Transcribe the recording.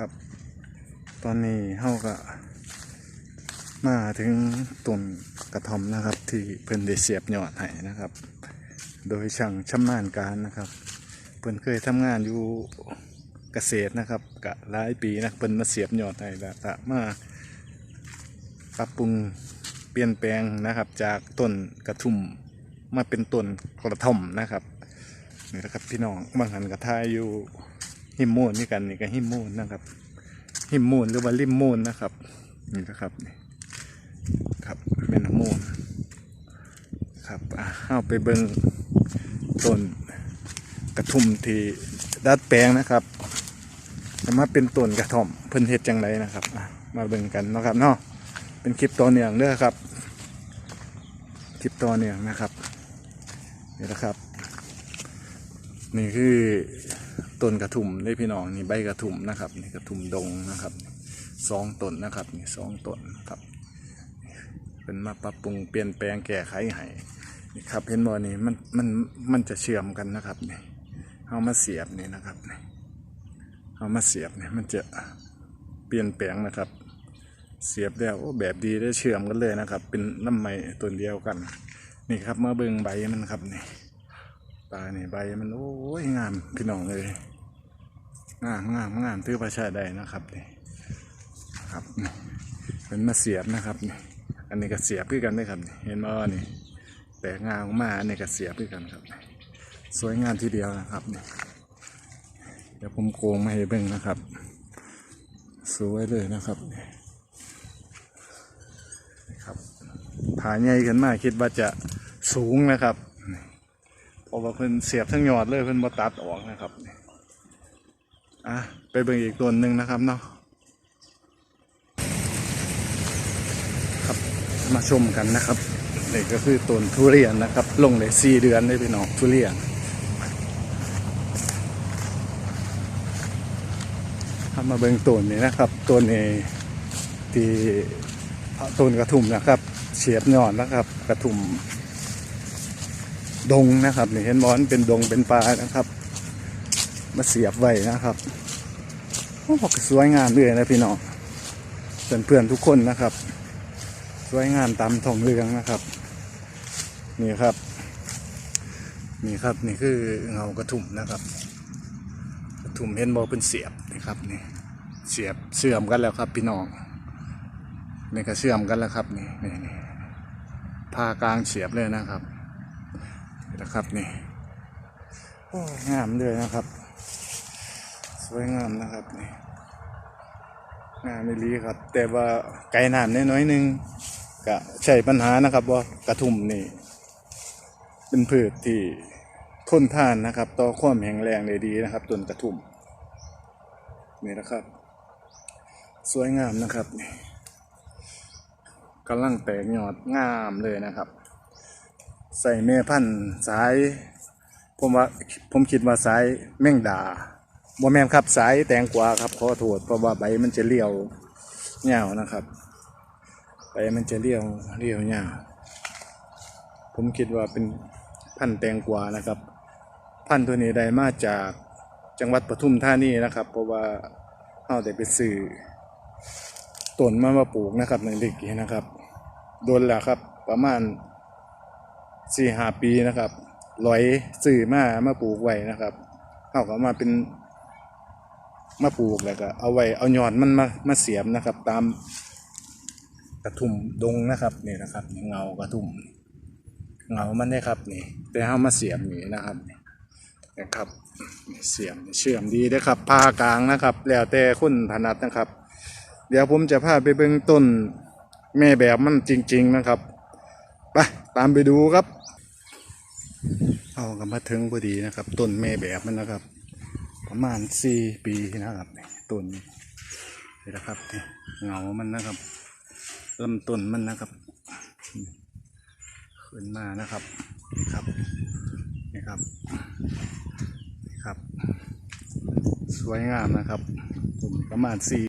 ครับ ตอนนี้เฮาก็มาถึงต้นกระท่อมนะครับ ที่เพิ่นได้เสียบยอดให้นะครับ โดยช่างชำนาญการนะครับ เพิ่นเคยทำงานอยู่เกษตรนะครับกะหลายปีนะเพิ่นมาเสียบยอดให้แล้วก็มาปรับปรุงเปลี่ยนแปลงนะครับ จากต้นกระทุ่มมาเป็นต้นกระท่อมนะครับนี่นะครับพี่น้องบางหันกระทายอยู่ หิมมูนนี่กันนี่ก็หิมมูนนะครับหิมมูนหรือว่าริมมูนนะครับนี่นะครับนี่ครับแม่น้ำมูนครับอะเอาไปเบิ่งต้นกระทุ่มที่ดัดแปลงนะครับจะมาเป็นต้นกระท่อมเพิ่นเฮ็ดจังไรนะครับมาเบิ่งกันนะครับเนาะเป็นคลิปต่อเนื่องเด้อครับ คลิปต่อเนื่องนะครับนี่นะครับ นี่คือ ต้นกระถุ่มได้พี่น้องนี่ใบกระถุ่มนะครับนี่กระถุ่มดงนะครับสองต้นนะครับนี่สองต้นครับเป็นมาปรับปรุงเปลี่ยนแปลงแก้ไขให้นี่ครับเห็นบ่นี่มันมันมันจะเชื่อมกันนะครับนี่เอามาเสียบนี่นะครับนี่เอามาเสียบนี่มันจะเปลี่ยนแปลงนะครับ เสียบแล้วโอ้แบบดีได้เชื่อมกันเลยนะครับ เป็นน้ำไม้ต้นเดียวกัน นี่ครับมาเบิ่งใบมันครับนี่ปลาเนี่ยใบมันโอ้ยงามพี่น้องเลย งามงามงามถือประชาได้นะครับนี่ครับนี่เป็นมาเสียบนะครับนี่อันนี้ก็เสียบด้วยกันได้ครับเห็นไหมว่านี่แตกงาออกมากอันนี้ก็เสียบด้วยกันครับ สวยงามทีเดียวนะครับนี่เดี๋ยวผมโกงมาให้เบิ่งนะครับ สวยเลยนะครับนี่ครับผาใหญ่ขึ้นมาคิดว่าจะสูงนะครับเพราะว่าเพิ่นเสียบทั้งยอดเลยเพิ่นบ่ตัดออกนะครับ อะไปเบิ่งอีกต้นหนึ่งนะครับเนาะครับมาชมกันนะครับนี่ก็คือต้นทุเรียนนะครับ ลงเลยสี่เดือนได้พี่น้องทุเรียนครับมาเบิ่งต้นนี้นะครับต้นนี้ที่ต้นกระทุ่มนะครับ เฉียบยอดนะครับ กระทุ่มดงนะครับนี่เห็นบอนเป็นดงเป็นปลานะครับ มาเสียบไว้นะครับโอ้สวยงามเลยนะพี่น้องเพื่อนเพื่อนๆทุกคนนะครับ สวยงามตามทองเรืองนะครับ นี่ครับ นี่ครับนี่คือเงากระถุ่มนะครับ กระถุ่มเห็นบอเป็นเสียบนี่ครับนี่เสียบเสื่อมกันแล้วครับ พี่น้องนี่ก็เสื่อมกันแล้วครับนี่นี่นี่ผ้ากลางเสียบเลยนะครับนะครับนี่โอ้งามเลยนะครับ วยงามนะครับนี่งามไม่ลีครับ แต่ว่าไก่น้ำน้อยๆหนึงก็ใช่ปัญหานะครับว่ากระทุ่มนี่ เป็นพืชที่ทนทานนะครับ ต่อความแข็งแรงได้ดีนะครับต้นกระทุ่มนี่นะครับ สวยงามนะครับนี่กำลังแตกยอดงามเลยนะครับ ใส่แม่พันธ์สาย ผมว่าผมคิดว่าสายแม่งดา บ่แม่นครับสายแตงกวาครับขอโทษเพราะว่าใบมันจะเลี้ยวเหี่ยวนะครับ ใบมันจะเลี้ยวเลี้ยวเหี่ยวผมคิดว่าเป็นพันธุ์แตงกวานะครับ พันธุ์ตัวนี้ได้มาจากจังหวัดปทุมธานีนะครับ เพราะว่าเอาแต่ไปซื้อต้นมามาปลูกนะครับในเด็กนะครับโดนแล้วครับประมาณสี่ห้าปีนะครับลอยสื่อมามาปลูกไว้นะครับเอาก็มาเป็น มาปลูกแล้วก็เอาไว้เอายอดมันมามาเสียบนะครับ ตามกระทุ่มดงนะครับนี่นะครับเงากระทุ่มเงามันได้ครับนี่แต่เอามาเสียบนี่นะครับนี่นะครับ เสียมเชื่อมดีเด้ครับผ้ากลางนะครับ แล้วแต่คุณถนัดนะครับ เดี๋ยวผมจะพาไปเบิ่งต้นแม่แบบมันจริง ๆนะครับไปตามไปดูครับ เอากันมาถึงพอดีนะครับ ต้นแม่แบบมันนะครับ ประมาณสี่ปีนะครับต้นนี้นี่นะครับนี่เงามันนะครับลำต้นมันนะครับขึ้นมานะครับนี่ครับนี่ครับนี่ครับ สวยงามนะครับประมาณสี่